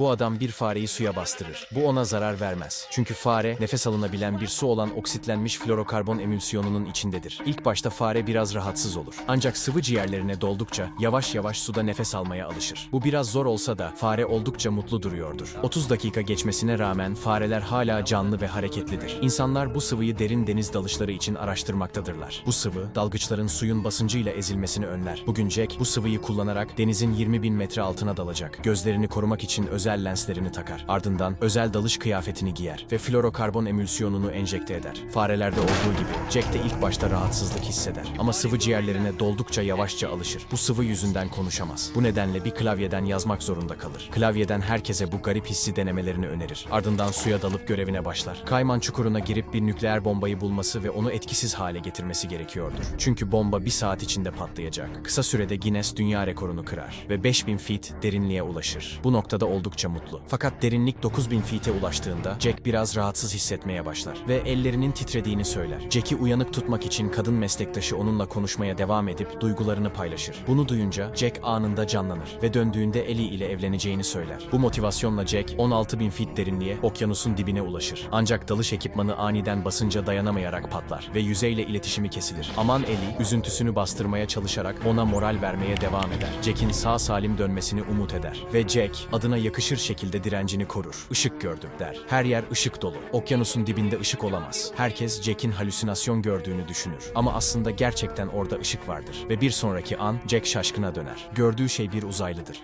Bu adam bir fareyi suya bastırır. Bu ona zarar vermez. Çünkü fare nefes alınabilen bir su olan oksitlenmiş florokarbon emülsiyonunun içindedir. İlk başta fare biraz rahatsız olur. Ancak sıvı ciğerlerine doldukça yavaş yavaş suda nefes almaya alışır. Bu biraz zor olsa da fare oldukça mutlu duruyordur. 30 dakika geçmesine rağmen fareler hala canlı ve hareketlidir. İnsanlar bu sıvıyı derin deniz dalışları için araştırmaktadırlar. Bu sıvı dalgıçların suyun basıncıyla ezilmesini önler. Bugün Jack bu sıvıyı kullanarak denizin 20 bin metre altına dalacak. Gözlerini korumak için özel lenslerini takar. Ardından özel dalış kıyafetini giyer ve florokarbon emülsiyonunu enjekte eder. Farelerde olduğu gibi Jack de ilk başta rahatsızlık hisseder. Ama sıvı ciğerlerine doldukça yavaşça alışır. Bu sıvı yüzünden konuşamaz. Bu nedenle bir klavyeden yazmak zorunda kalır. Klavyeden herkese bu garip hissi denemelerini önerir. Ardından suya dalıp görevine başlar. Kayman çukuruna girip bir nükleer bombayı bulması ve onu etkisiz hale getirmesi gerekiyordur. Çünkü bomba bir saat içinde patlayacak. Kısa sürede Guinness dünya rekorunu kırar ve 5000 feet derinliğe ulaşır. Bu noktada oldukça mutlu. Fakat derinlik 9000 feet'e ulaştığında Jack biraz rahatsız hissetmeye başlar ve ellerinin titrediğini söyler. Jack'i uyanık tutmak için kadın meslektaşı onunla konuşmaya devam edip duygularını paylaşır. Bunu duyunca Jack anında canlanır ve döndüğünde Ellie ile evleneceğini söyler. Bu motivasyonla Jack 16.000 feet derinliğe okyanusun dibine ulaşır. Ancak dalış ekipmanı aniden basınca dayanamayarak patlar ve yüzeyle iletişimi kesilir. Aman Ellie üzüntüsünü bastırmaya çalışarak ona moral vermeye devam eder. Jack'in sağ salim dönmesini umut eder ve Jack adına yakışır şekilde direncini korur. Işık gördüm der. Her yer ışık dolu. Okyanusun dibinde ışık olamaz. Herkes Jack'in halüsinasyon gördüğünü düşünür. Ama aslında gerçekten orada ışık vardır. Ve bir sonraki an Jack şaşkına döner. Gördüğü şey bir uzaylıdır.